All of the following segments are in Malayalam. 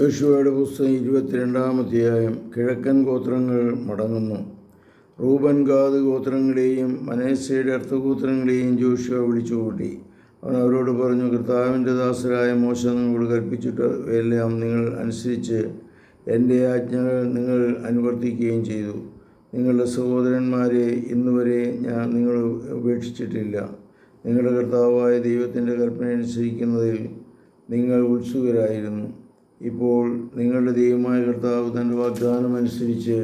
യോശുവയുടെ പുസ്തകം ഇരുപത്തിരണ്ടാം അധ്യായം കിഴക്കൻ ഗോത്രങ്ങൾ മടങ്ങുന്നു. റൂബൻ ഗാദ് ഗോത്രങ്ങളെയും മനേസയുടെ അർത്ഥഗോത്രങ്ങളെയും ജോഷുവ വിളിച്ചുകൂട്ടി. അവൻ അവരോട് പറഞ്ഞു കർത്താവിന്റെ ദാസരായ മോശ നിങ്ങളോട് കൽപ്പിച്ചിട്ട് എല്ലാം നിങ്ങൾ അനുസരിച്ച് എന്റെ ആജ്ഞകൾ നിങ്ങൾ അനുവർത്തിക്കുകയും ചെയ്തു. നിങ്ങളുടെ സഹോദരന്മാരെ ഇന്നുവരെ ഞാൻ നിങ്ങൾ ഉപേക്ഷിച്ചിട്ടില്ല. നിങ്ങളുടെ കർത്താവായ ദൈവത്തിന്റെ കൽപ്പന അനുസരിക്കുന്നതിൽ നിങ്ങൾ ഉത്സുകരായിരുന്നു. ഇപ്പോൾ നിങ്ങളുടെ ദൈവമായ കർത്താവ് തന്റെ വാഗ്ദാനം അനുസരിച്ച്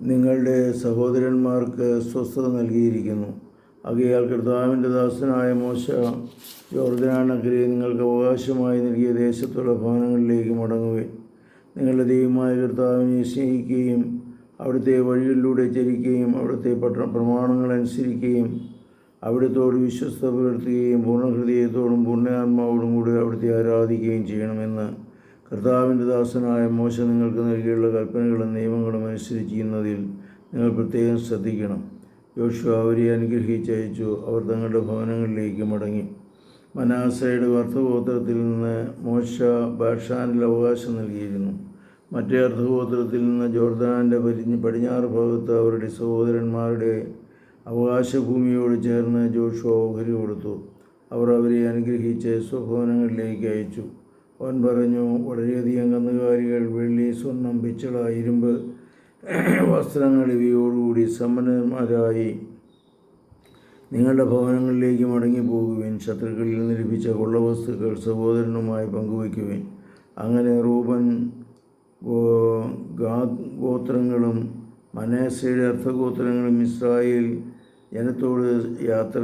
നിങ്ങളുടെ സഹോദരന്മാർക്ക് സ്വസ്ഥത നൽകിയിരിക്കുന്നു. അകയാൽ കർത്താവിന്റെ ദാസനായ മോശ ജോർദാനക്കരെ നിങ്ങൾക്ക് അവകാശമായി നൽകിയ ദേശത്തുള്ള ഭവനങ്ങളിലേക്ക് മടങ്ങുകയും നിങ്ങളുടെ ദൈവമായ കർത്താവിനെ സ്നേഹിക്കുകയും അവിടുത്തെ വഴികളിലൂടെ ചരിക്കുകയും അവിടുത്തെ പട്ട പ്രമാണങ്ങൾ അനുസരിക്കുകയും അവിടുത്തോട് വിശ്വസ്ത പുലർത്തുകയും പൂർണഹൃദയത്തോടും പൂർണാത്മാവോടും കൂടി അവിടുത്തെ ആരാധിക്കുകയും ചെയ്യണമെന്ന് കർത്താവിന്റെ ദാസനായ മോശ നിങ്ങൾക്ക് നൽകിയുള്ള കൽപ്പനകളും നിയമങ്ങളും അനുസരിച്ചിരുന്നതിൽ നിങ്ങൾ പ്രത്യേകം ശ്രദ്ധിക്കണം. യോശു അവരെ അനുഗ്രഹിച്ചയച്ചു. അവർ തങ്ങളുടെ ഭവനങ്ങളിലേക്ക് മടങ്ങി. മനാസയുടെ അർത്ഥഗോത്രത്തിൽ നിന്ന് മോശ ബാഷാനിൽ അവകാശം നൽകിയിരുന്നു. മറ്റേ അർത്ഥഗോത്രത്തിൽ നിന്ന് ജോർദാന്റെ പടിഞ്ഞാറ് ഭാഗത്ത് അവരുടെ സഹോദരന്മാരുടെ അവകാശഭൂമിയോട് ചേർന്ന് ജോഷു ഓഹരി കൊടുത്തു. അവർ അവരെ അനുഗ്രഹിച്ച് സ്വഭവനങ്ങളിലേക്ക് അയച്ചു. അവൻ പറഞ്ഞു വളരെയധികം കന്നുകാലികൾ വെള്ളി സ്വർണം പിച്ചള ഇരുമ്പ് വസ്ത്രങ്ങൾ ഇവയോടുകൂടി സമ്പന്നന്മാരായി. നിങ്ങളുടെ ഭവനങ്ങളിലേക്ക് മടങ്ങിപ്പോകുവിൻ. ശത്രുക്കളിൽ നിന്ന് ലഭിച്ച കൊള്ളവസ്തുക്കൾ സഹോദരനുമായി പങ്കുവയ്ക്കുവിൻ. അങ്ങനെ റൂപൻ ഗോത്രങ്ങളും മനേസയുടെ അർത്ഥഗോത്രങ്ങളും ഇസ്രായേൽ ജനത്തോട് യാത്ര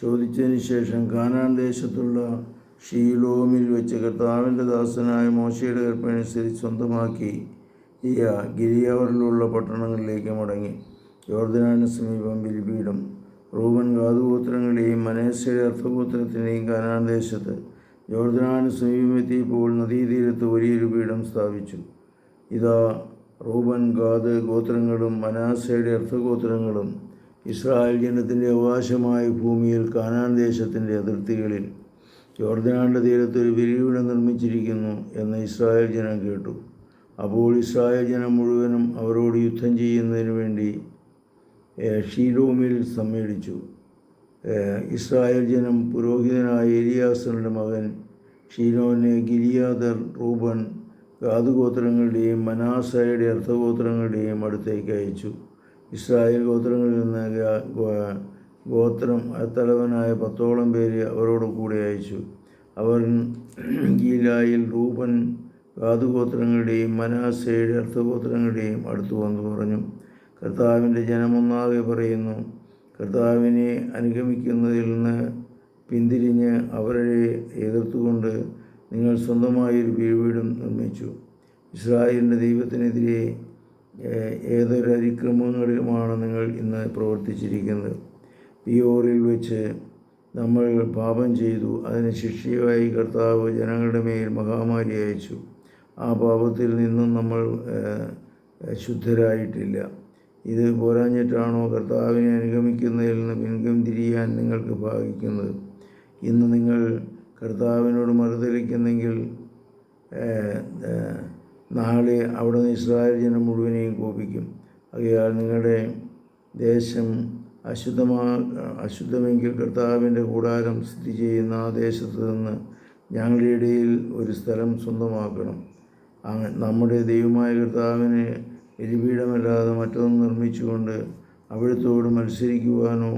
ചോദിച്ചതിന് ശേഷം കാനാൻ ദേശത്തുള്ള ഷീലോമിൽ വെച്ച് കർത്താവിന്റെ ദാസനായ മോശയുടെ കൽപ്പനുസരിച്ച് സ്വന്തമാക്കി. ഇയ ഗിരിയാവറിലുള്ള പട്ടണങ്ങളിലേക്ക് മടങ്ങി. യോർദനാന് സമീപം ബിൽപീഠം റൂബൻ ഗാതുഗോത്രങ്ങളെയും മനേസയുടെ അർത്ഥഗോത്രത്തിന്റെയും കാനാൻ ദേശത്ത് യോർദനാന് സമീപമെത്തിയപ്പോൾ നദീതീരത്ത് വലിയൊരു പീഠം സ്ഥാപിച്ചു. ഇതാ റൂബൻ ഗാദ് ഗോത്രങ്ങളും മനാസയുടെ അർത്ഥഗോത്രങ്ങളും ഇസ്രായേൽ ജനത്തിന്റെ അവകാശമായ ഭൂമിയിൽ കാനാൻ ദേശത്തിന്റെ അതിർത്തികളിൽ ജോർദനാന്റെ തീരത്ത് ഒരു വിരിവിടം നിർമ്മിച്ചിരിക്കുന്നു എന്ന് ഇസ്രായേൽ ജനം കേട്ടു. അപ്പോൾ ഇസ്രായേൽ ജനം മുഴുവനും അവരോട് യുദ്ധം ചെയ്യുന്നതിന് വേണ്ടി ഷീലോമിൽ സമ്മേളിച്ചു. ഇസ്രായേൽ ജനം പുരോഹിതനായ എലിയാസറിന്റെ മകൻ ഷീലോനെ ഗിലിയാദർ റൂബൻ ഗാതുഗോത്രങ്ങളുടെയും മനാസയുടെ അർത്ഥഗോത്രങ്ങളുടെയും അടുത്തേക്ക് അയച്ചു. ഇസ്രായേൽ ഗോത്രങ്ങളിൽ നിന്ന് ഗോത്രം തലവനായ പത്തോളം പേര് അവരോട് കൂടെ അയച്ചു. അവർ ഗീലായിൽ റൂബൻ ഗാതുഗോത്രങ്ങളുടെയും മനാസയുടെ അർത്ഥഗോത്രങ്ങളുടെയും അടുത്തു വന്നു പറഞ്ഞു. കർത്താവിന്റെ ജനമൊന്നാകെ പറയുന്നു കർത്താവിനെ അനുഗമിക്കുന്നതിൽ നിന്ന് പിന്തിരിഞ്ഞ് അവരെ എതിർത്തുകൊണ്ട് നിങ്ങൾ സ്വന്തമായൊരു വീടും നിർമ്മിച്ചു. ഇസ്രായേലിന്റെ ദൈവത്തിനെതിരെ ഏതൊരു അതിക്രമങ്ങളിലുമാണ് നിങ്ങൾ ഇന്ന് പ്രവർത്തിച്ചിരിക്കുന്നത്. പിയോറിൽ വെച്ച് നമ്മൾ പാപം ചെയ്തു. അതിന് ശിക്ഷയായി കർത്താവ് ജനങ്ങളുടെ മേൽ മഹാമാരി അയച്ചു. ആ പാപത്തിൽ നിന്നും നമ്മൾ ശുദ്ധരായിട്ടില്ല. ഇത് പോരാഞ്ഞിട്ടാണോ കർത്താവിനെ അനുഗമിക്കുന്നതിൽ നിന്ന് പിൻഗം തിരിയാൻ നിങ്ങൾക്ക് ഭാഗിക്കുന്നത്? ഇന്ന് നിങ്ങൾ കർത്താവിനോട് മറുതലിക്കുന്നെങ്കിൽ നാളെ അവിടെ നിന്ന് ഇസ്രായേൽ ജനം മുഴുവനെയും കോപിക്കും. ആകയാൽ നിങ്ങളുടെ ദേശം അശുദ്ധമാ അശുദ്ധമെങ്കിൽ കർത്താവിന്റെ കൂടാരം സ്ഥിതി ചെയ്യുന്ന ആ ദേശത്ത് നിന്ന് ഞങ്ങളുടെ ഇടയിൽ ഒരു സ്ഥലം സ്വന്തമാക്കണം. നമ്മുടെ ദൈവമായ കർത്താവിന് എലിപീഠമല്ലാതെ മറ്റൊന്ന് നിർമ്മിച്ചുകൊണ്ട് അവിടത്തോട് മത്സരിക്കുവാനോ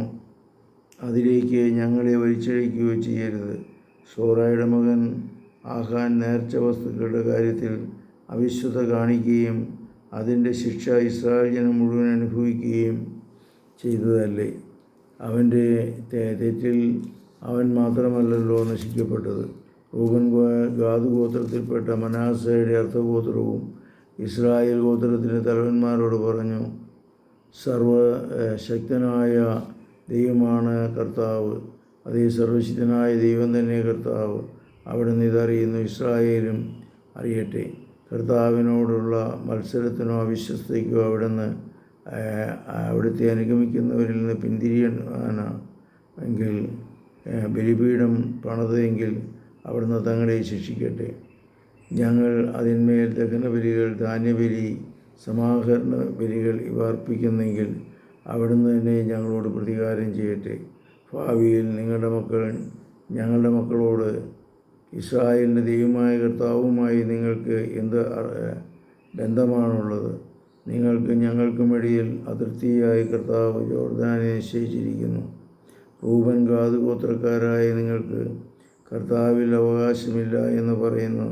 അതിലേക്ക് ഞങ്ങളെ വലിച്ചഴിക്കുകയോ ചെയ്യരുത്. സോറായുടെ മകൻ ആഹാൻ നേർച്ച വസ്തുക്കളുടെ കാര്യത്തിൽ അവിശ്വത കാണിക്കുകയും അതിന്റെ ശിക്ഷ ഇസ്രായേൽ ജനം മുഴുവൻ അനുഭവിക്കുകയും ചെയ്തതല്ലേ? അവന്റെ തെറ്റിൽ അവൻ മാത്രമല്ലല്ലോ നശിക്കപ്പെട്ടത്. റൂബൻ ഗാദു ഗോത്രത്തിൽപ്പെട്ട മനാസയുടെ അർത്ഥഗോത്രവും ഇസ്രായേൽ ഗോത്രത്തിന്റെ തലവന്മാരോട് പറഞ്ഞു സർവ ശക്തനായ ദൈവമാണ് കർത്താവ്. അതേ സർവശിതനായ ദൈവം തന്നെ കർത്താവ് അവിടെ നിന്ന് ഇതറിയുന്നു ഇസ്രായേലും അറിയട്ടെ. കർത്താവിനോടുള്ള മത്സരത്തിനോ അവിശ്വസ്തയ്ക്കോ അവിടെ നിന്ന് അവിടുത്തെ അനുഗമിക്കുന്നവരിൽ നിന്ന് പിന്തിരിയാനാ എങ്കിൽ ബലിപീഠം പണിതെങ്കിൽ അവിടുന്ന് തങ്ങളെ ശിക്ഷിക്കട്ടെ. ഞങ്ങൾ അതിന്മേൽ ദഹനബലികൾ ധാന്യബലി സമാഹരണ ബലികൾ ഇവ അർപ്പിക്കുന്നെങ്കിൽ അവിടുന്ന് തന്നെ ഞങ്ങളോട് പ്രതികാരം ചെയ്യട്ടെ. ഭാവിയിൽ നിങ്ങളുടെ മക്കൾ ഞങ്ങളുടെ മക്കളോട് ഇസ്രായേലിന്റെ ദൈവമായ കർത്താവുമായി നിങ്ങൾക്ക് എന്ത് ബന്ധമാണുള്ളത്? നിങ്ങൾക്ക് ഞങ്ങൾക്കും ഇടയിൽ അതിർത്തിയായി കർത്താവ് ജോർദാനെ നിശ്ചയിച്ചിരിക്കുന്നു. റൂബൻ ഗാദ് ഗോത്രക്കാരായ നിങ്ങൾക്ക് കർത്താവിൽ അവകാശമില്ല എന്ന് പറയുന്നു.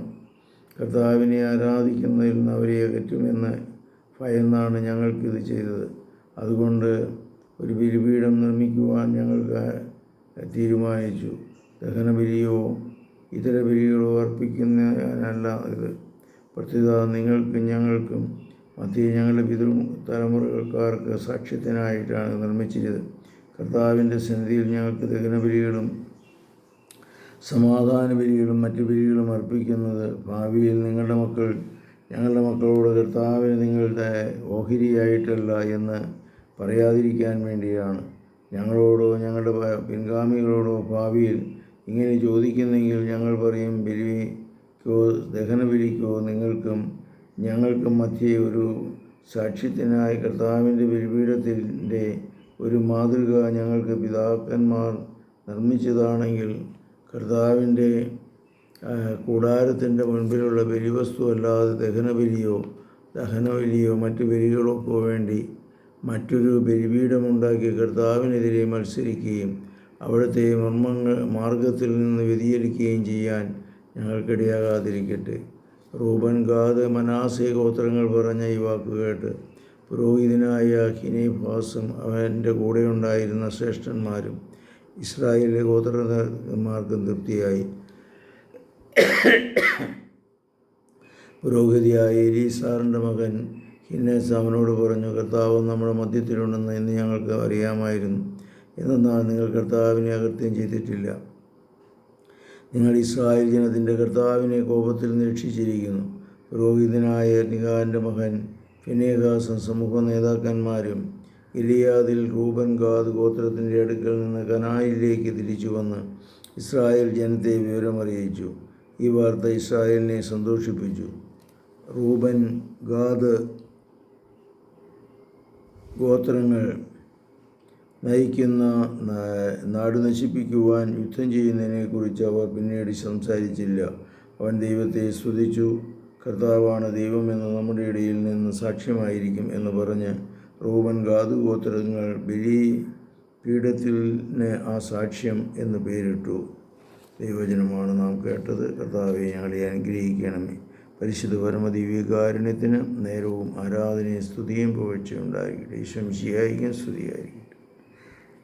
കർത്താവിനെ ആരാധിക്കുന്നതിൽ നിന്ന് അവരെ അകറ്റുമെന്ന് ഭയന്നാണ് ഞങ്ങൾക്കിത് ചെയ്തത്. അതുകൊണ്ട് ഒരു ബലിപീഠം നിർമ്മിക്കുവാൻ ഞങ്ങൾക്ക് തീരുമാനിച്ചു. ദഹനബലിയോ ഇതര ബലികളോ അർപ്പിക്കുന്നതിനല്ല ഇത്. പ്രത്യേക നിങ്ങൾക്കും ഞങ്ങൾക്കും മധ്യ ഞങ്ങളുടെ പിതൃ തലമുറക്കാർക്ക് സാക്ഷ്യത്തിനായിട്ടാണ് നിർമ്മിച്ചത് കർത്താവിന്റെ സന്നിധിയിൽ ഞങ്ങൾക്ക് ദഹനബലികളും സമാധാന ബലികളും മറ്റു ബലികളും അർപ്പിക്കുന്നത് ഭാവിയിൽ നിങ്ങളുടെ മക്കൾ ഞങ്ങളുടെ മക്കളോട് കർത്താവിന് നിങ്ങളുടെ ഓഹരിയായിട്ടല്ല എന്ന് പറയാതിരിക്കാൻ വേണ്ടിയാണ്. ഞങ്ങളോടോ ഞങ്ങളുടെ പിൻഗാമികളോടോ ഭാവിയിൽ ഇങ്ങനെ ചോദിക്കുന്നെങ്കിൽ ഞങ്ങൾ പറയും ബലിക്കോ ദഹനബലിക്കോ നിങ്ങൾക്കും ഞങ്ങൾക്കും മധ്യേ ഒരു സാക്ഷ്യത്തിനായി കർത്താവിന്റെ ബലിപീഠത്തിന്റെ ഒരു മാതൃക ഞങ്ങൾക്ക് പിതാക്കന്മാർ നിർമ്മിച്ചതാണെങ്കിൽ കർത്താവിന്റെ കൂടാരത്തിന്റെ മുൻപിലുള്ള ബലിവസ്തു അല്ലാതെ ദഹനബലിയോ ദഹനബലിയോ മറ്റു ബലികൾക്കോ വേണ്ടി മറ്റൊരു ബലിപീഠമുണ്ടാക്കി കർത്താവിനെതിരെ മത്സരിക്കുകയും അവിടുത്തെ മർമ്മങ്ങൾ മാർഗത്തിൽ നിന്ന് വ്യതിചലിക്കുകയും ചെയ്യാൻ ഞങ്ങൾക്കിടയാകാതിരിക്കട്ടെ. റൂബൻ ഗാദ് മനാസെ ഗോത്രങ്ങൾ പറഞ്ഞ ഈ വാക്ക് കേട്ട് പുരോഹിതനായ ഹിനേഫാസും അവന്റെ കൂടെ ഉണ്ടായിരുന്ന ശ്രേഷ്ഠന്മാരും ഇസ്രായേലിലെ ഗോത്രന്മാർക്കും തൃപ്തിയായി. പുരോഹിതിയായ എലീസാറിന്റെ മകൻ ഹിന്നേസ് അവനോട് പറഞ്ഞു കർത്താവ് നമ്മുടെ മധ്യത്തിലുണ്ടെന്ന് ഇന്ന് ഞങ്ങൾക്ക് അറിയാമായിരുന്നു. എന്നാൽ നിങ്ങൾ കർത്താവിനെ അകൃത്യം ചെയ്തിട്ടില്ല. നിങ്ങൾ ഇസ്രായേൽ ജനത്തിന്റെ കർത്താവിനെ കോപത്തിൽ നിരീക്ഷിച്ചിരിക്കുന്നു. പുരോഹിതനായ നിഹാന്റെ മകൻ ഫിനേഹാസും സമൂഹ നേതാക്കന്മാരും ഇലിയാദിൽ റൂബൻ ഗാദ് ഗോത്രത്തിന്റെ അടുക്കൽ നിന്ന് കനായിലേക്ക് തിരിച്ചു വന്ന് ഇസ്രായേൽ ജനത്തെ വിവരമറിയിച്ചു. ഈ വാർത്ത ഇസ്രായേലിനെ സന്തോഷിപ്പിച്ചു. റൂബൻ ഗാദ് ഗോത്രങ്ങൾ നയിക്കുന്ന നാട് നശിപ്പിക്കുവാൻ യുദ്ധം ചെയ്യുന്നതിനെക്കുറിച്ച് അവർ പിന്നീട് സംസാരിച്ചില്ല. അവൻ ദൈവത്തെ സ്തുതിച്ചു. കർത്താവാണ് ദൈവമെന്ന് നമ്മുടെ ഇടയിൽ നിന്ന് സാക്ഷ്യമായിരിക്കും എന്ന് പറഞ്ഞ് റൂബൻ ഗാദു ഗോത്രങ്ങൾ ബലി പീഠത്തിന് ആ സാക്ഷ്യം എന്ന് പേരിട്ടു. ദൈവജനമാണ് നാം കേട്ടത്. കർത്താവെ ഞങ്ങളെ അനുഗ്രഹിക്കണമേ. പരിശുദ്ധ പരമദിവ്യകാരുണ്യത്തിന് നേരവും ആരാധനയും സ്തുതിയും പുകഴ്ചയുണ്ടായിരിക്കട്ടെ ഈശ്വം ശിയായിരിക്കും സ്തുതിയായിരിക്കും.